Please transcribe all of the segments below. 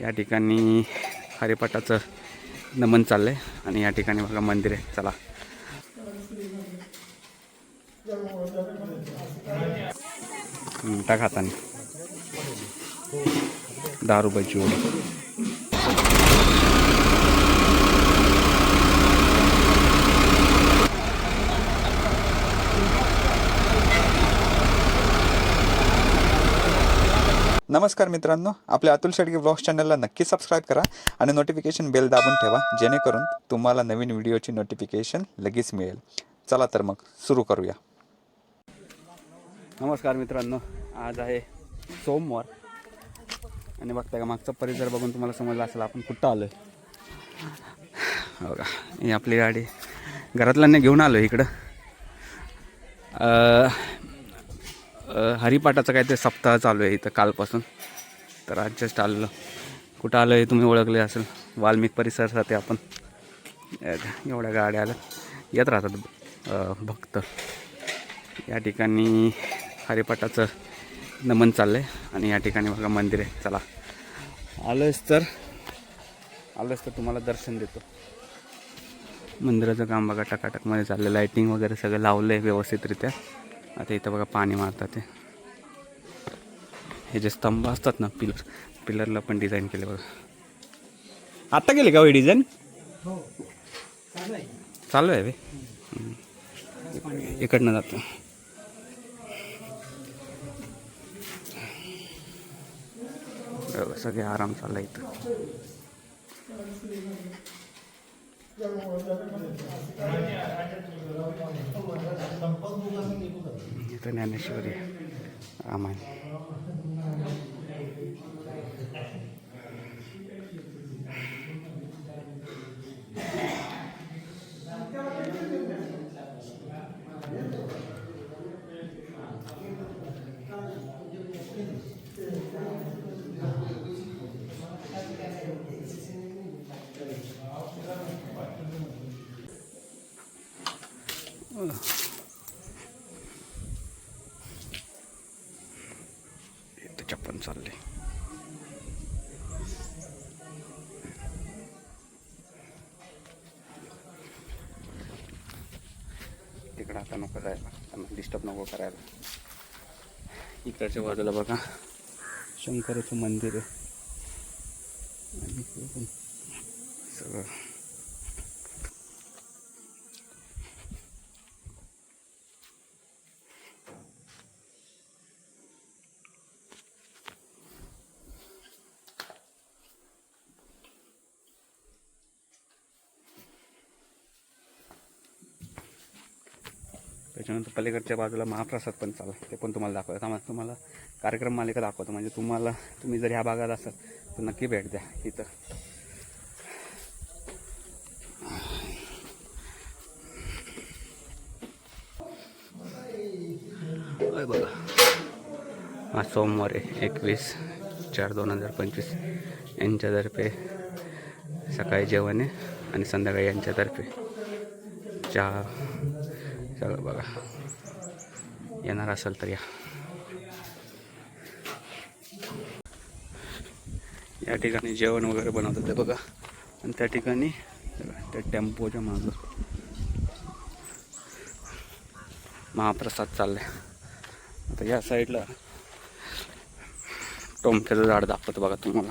या ठिकाणी हरिपाठाचं नमन चाललं आहे आणि या ठिकाणी बघा मंदिर आहे. चला. हम्म, टाक हाताने दहा रुपयाची ओढ नमस्कार मित्रांनो आपल्या अतुल शेडगे ब्लॉग चॅनलला नक्की सबस्क्राईब करा आणि नोटिफिकेशन बेल दाबून ठेवा जेणेकरून तुम्हाला नवीन व्हिडिओची नोटिफिकेशन लगेच मिळेल. चला तर मग सुरू करूया. नमस्कार मित्रांनो आज आहे सोमवार. आणि बघता का मागचा परिसर बघून तुम्हाला समजलं असेल आपण कुठं आलो आहे हो बघा ही आपली गाडी घरातल्यांना घेऊन आलो इकडं. हरिपाठाचं काय ते सप्ताह चालू आहे इथं कालपासून. तर आज जस्ट आलेलो. कुठं आलं आहे तुम्ही ओळखले असेल. वाल्मिक परिसरासाठी आपण. एवढ्या गाड्या आल्या. येत राहतात भक्त. या ठिकाणी हरिपाठाचं नमन चाललं आहे आणि या ठिकाणी बघा मंदिर आहे. चला. आलंच तर आलंच तर तुम्हाला दर्शन देतो. मंदिराचं काम बघा टकाटकमध्ये चाललं लाईटिंग वगैरे सगळं लावलं आहे व्यवस्थितरित्या. आता इथं बघा पाणी मारतात ते. हे जे स्तंभ असतात ना पिलर पिलरला पण डिझाईन केले बघा. आत्ता गेले का हो डिझाईन चालू आहे बे. इकडनं जातो. सगळे आराम चालला इथं. इथं ज्ञानेश्वरी रामायण इथं चप्पन चालले तिकडं आता नको जायला त्यांना डिस्टर्ब नको करायला. इकडच्या बाजूला बघा. शंकराचं मंदिर आहे. इकडं सगळं. त्याच्यानंतर पलीकडच्या बाजूला महाप्रसाद पण चालला ते पण तुम्हाला दाखवतात आम्हाला तुम्हाला कार्यक्रम मालिका दाखवतो. म्हणजे तुम्हाला तुम्ही जर ह्या भागात असाल तर नक्की भेट द्या इथं. होय बघा आज सोमवार एकवीस चार दोन हजार पंचवीस. यांच्यातर्फे सकाळी जेवण आहे आणि संध्याकाळी यांच्यातर्फे चहा. सगळं बघा. येणार असेल तर या. या ठिकाणी जेवण वगैरे बनवतात ते बघा. आणि त्या ठिकाणी त्या टेम्पोच्या मागं महाप्रसाद चाललाय. आता या साईडला टोमक्याचं झाड दाखवतं बघा तुम्हाला.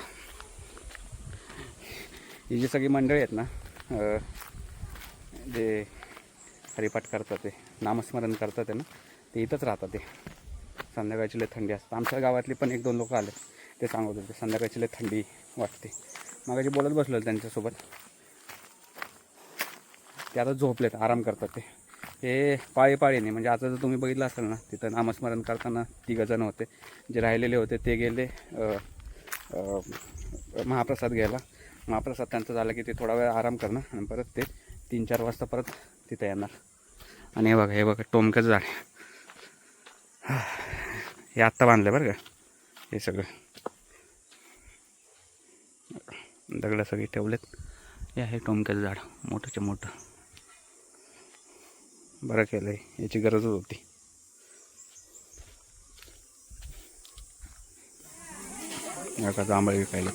ही जी सगळी मंडळी आहेत ना जे हरिपाठ करतात ते नामस्मरण करतात त्यांना. ना ते इथंच राहतात ते. संध्याकाळची लय थंडी असते. आमच्या गावातली पण एक दोन लोक आले ते सांगत होते संध्याकाळची लय थंडी वाटते. मागाशी बोलत बसलो त्यांच्यासोबत. ते आता झोपलेत आराम करतात ते. हे पाळी पाळीने म्हणजे आता जर तुम्ही बघितलं असेल ना तिथं नामस्मरण करताना तिघजण होते. जे राहिलेले होते ते गेले महाप्रसाद घ्यायला. महाप्रसाद त्यांचा झाला की ते थोडा वेळ आराम करणं आणि परत ते तीन चार वाजता परत तिथं येणार. आणि हे बघा हे बघा टोमकंच झाड. हे आत्ता बांधलं बरं का? हे सगळं. दगडं सगळी ठेवलेत. हे आहे टोमक्याचं झाड मोठंच्या मोठं. बरं केलं आहे याची गरजच होती. जांभळ विकायला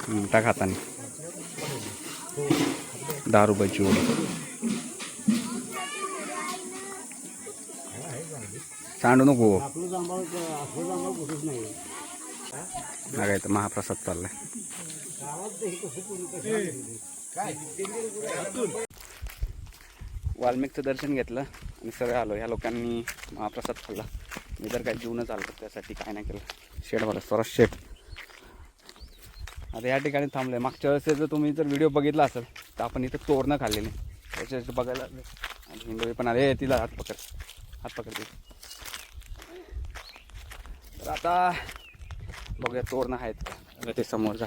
हं, टाक हाताने दहा रुपयाची ओळी सांडू नको. नाही काय तर महाप्रसाद चाललाय. वाल्मिकचं दर्शन घेतलं आणि सगळं आलो. ह्या लोकांनी महाप्रसाद खाल्ला. मी तर काय जीवनच आलो त्यासाठी काय नाही केलं. शेड भरला सरस शेड आता या ठिकाणी थांबलं मागच्या वेळेस जर तुम्ही जर व्हिडिओ बघितला असेल तर आपण इथं तोरणं खाल्लेली. त्याच्या बघायला आणि हिंदवी पण आले. तिला हात पकड. हात पकडते तर आता बघूया तोरणं आहेत का? ते समोर जा.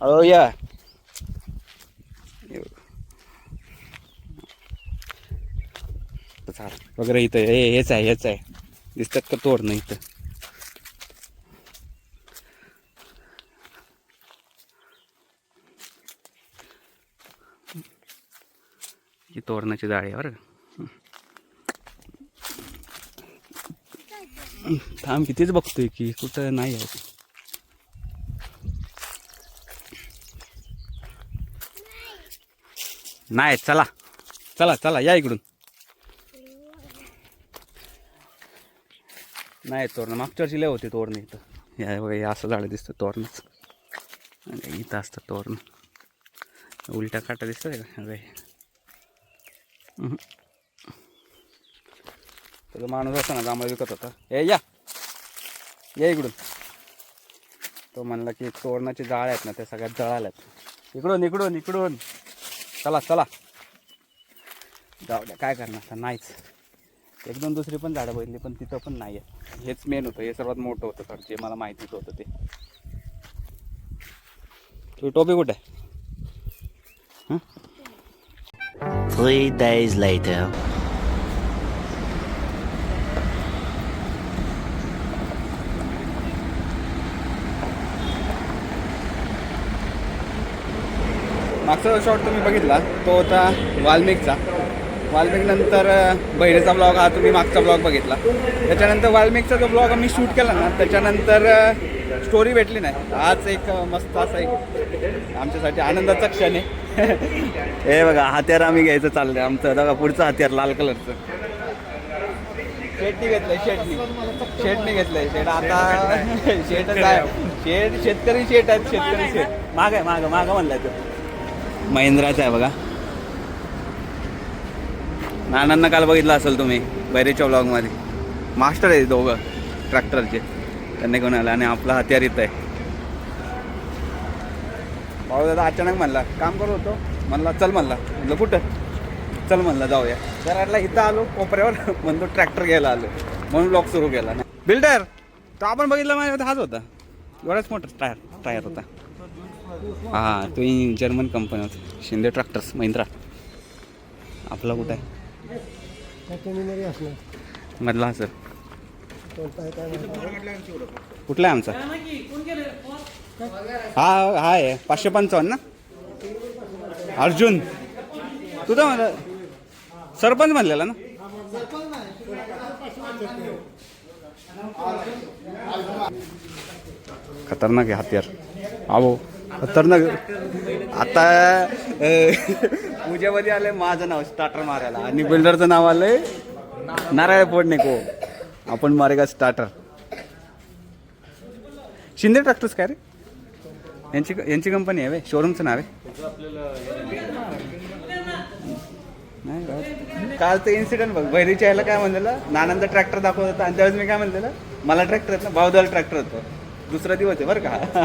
अहो या. झाड वगैरे इथं हे हेच आहे हेच आहे. दिसतात का तोरणं इथं? ही तोरणाची जाळी आहे बरं का? थांब कितीच बघतोय की कुठं नाही आहे. नाही चला. चला चला या इकडून. नाही तोरणं मागच्या वर्षी लय होते तोरणं इथं. या वगैरे असं झाडं दिसतं तोरणच. आणि इथं असतं तोरण. उलट्या काटा दिसतं का? त्याचा माणूस होता ना जांभळ विकत होता. ए या. या इकडून. तो म्हणला की तोरणाचे जाळ आहेत ना त्या सगळ्यात जळाल्यात इकडून इकडून इकडून. चला चला. जाऊ द्या काय करणार? आता नाहीच. एक दोन दुसरी पण झाडं बघितली पण तिथं पण नाही आहे हेच मेन होतं. हे सर्वात मोठं होतं सर. जे मला माहितीच होतं ते. तुझी टोपी कुठे आहे हं? Three days later. मागचा शॉट तुम्ही बघितला तो होता वाल्मिकचा वाल्मिक नंतर ब्लॉग हा तुम्ही मागचा ब्लॉग बघितला. त्याच्यानंतर वाल्मिकचा जो ब्लॉग आम्ही शूट केला ना त्याच्यानंतर स्टोरी भेटली नाही. आज एक मस्त असा एक आमच्यासाठी आनंदाचा क्षण आहे. हे बघा हत्यार आम्ही घ्यायचं चाललंय आमचं. बघा पुढचं हत्यार लाल कलरचं. शेटनी घेतलंय शेटनी शेटनी घेतलंय शेट आता शेटच आहे. शेट शेतकरी शेट आहेत शेतकरी शेट. माग आहे माग माग म्हणलाय तो. महिंद्राचा आहे बघा. नानांना काल बघितलं असेल तुम्ही बैरेच्या ब्लॉगमध्ये मास्टर आहे दोघं ट्रॅक्टरचे त्यांनी घेऊन आलं आणि आपला हत्यार इथं आहे. भाऊ दादा अचानक म्हणला काम करत होतो. म्हणला चल म्हणला. म्हटलं कुठं? चल म्हणलं जाऊया. कराडला इथं आलो कोपऱ्यावर म्हणतो ट्रॅक्टर घ्यायला आलो. म्हणून ब्लॉग सुरू केला. बिल्डर तो आपण बघितला माझ्या हाच होता एवढाच मोठा टायर टायर होता. हां तो जर्मन कंपनी होता. शिंदे ट्रॅक्टर्स महिंद्रा. आपला कुठं आहे? मधला हा सर. कुठला आहे आमचा? हा हा आहे. पाचशे पंचावन्न ना? अर्जुन. तुझा म्हणा सरपंच म्हणलेला ना? खतरनाक आहे हत्यार. आहो खतरनाक. आता पूजेमध्ये आले माझं नाव स्टार्टर मारायला. आणि बिल्डरचं नाव आलंय नारायण फोडणे को आपण मारेगा स्टार्टर शिंदे टाकतोस काय रे? यांची यांची कंपनी आहे वे शोरूमचं नाव आहे. नाही का? कालचं इन्सिडेंट बघ बहिरीच्या ह्याला काय म्हणलेलं? नानांचा ट्रॅक्टर दाखवत होता आणि त्यावेळेस मी काय म्हणलेलं? मला ट्रॅक्टर येत ना भावदाल ट्रॅक्टर होतो दुसरा दिवस आहे बरं का.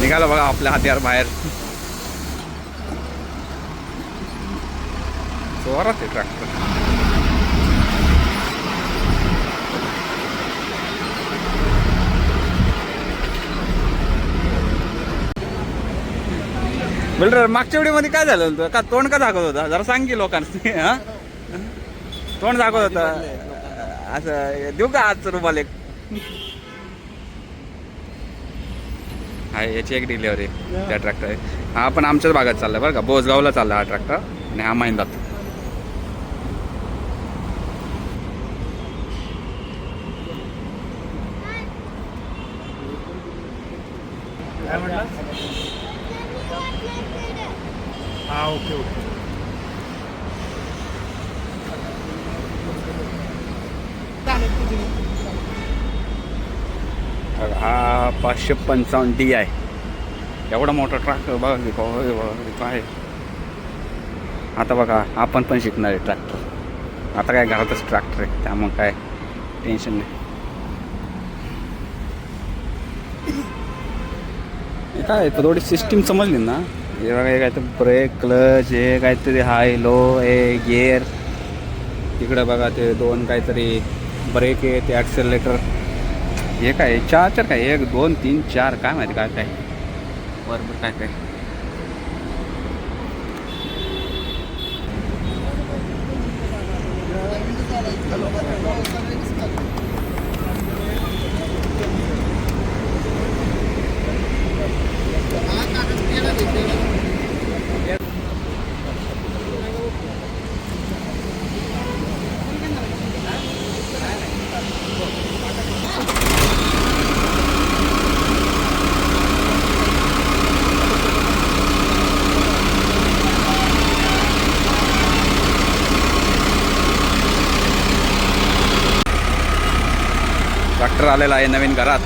निघाला बघा आपल्या हत्यार बाहेर. जोरात आहे ट्रॅक्टर बिल्डर मागच्या वेळी मध्ये काय झालं होतं? का तोंड का दाखवत होता? जरा सांग की लोकांनी. तोंड दाखवत होता. असं देऊ का आजचं रुमाल एक? हा याची एक डिलिव्हरी त्या ट्रॅक्टर हा पण आमच्याच भागात चालला बरं का. बोसगावला चालला हा ट्रॅक्टर आणि हा महिंदात. हा ओके. हा पाचशे पंचावन्न डी आहे. एवढा मोठा ट्रॅक्टर बघा की काय आहे. आता बघा आपण पण शिकणार आहे ट्रॅक्टर आता काय घरातच ट्रॅक्टर आहे त्यामुळं काय टेन्शन नाही. काय थोडी सिस्टीम समजली ना. हे बघा हे काय तर ब्रेक क्लच हे काहीतरी हाय लो हे गिअर तिकडं बघा ते दोन काहीतरी ब्रेक आहे ते ॲक्सेलरेटर हे काय चार चार काय एक दोन तीन चार काय माहिती काय काय. बरोबर काय काय ट्रॅक्टर आलेला आहे नवीन घरात.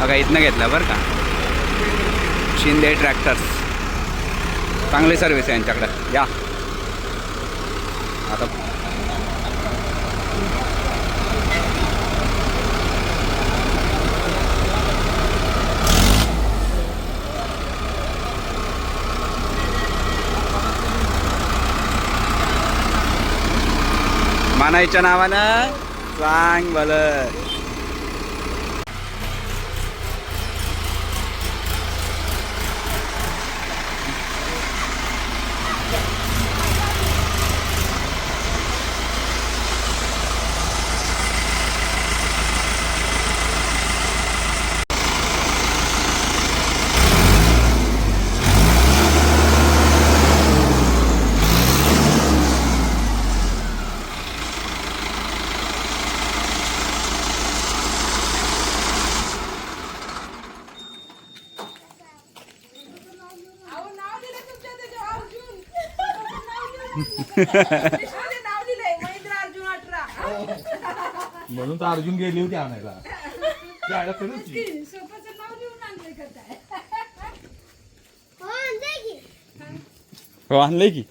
बघा इथनं घेतलं बरं का? शिंदे ट्रॅक्टर्स. चांगली सर्विस आहे यांच्याकडं. या. आता मानायच्या नावानं चांग भलं अहो, नाव दिलंय तुमच्या त्याच्यावर अर्जुन. त्याच्यामध्ये नाव दिलंय महेंद्र अर्जुन अठरा म्हणून तर अर्जुन गेली होती आणायला. हो आणलंय की.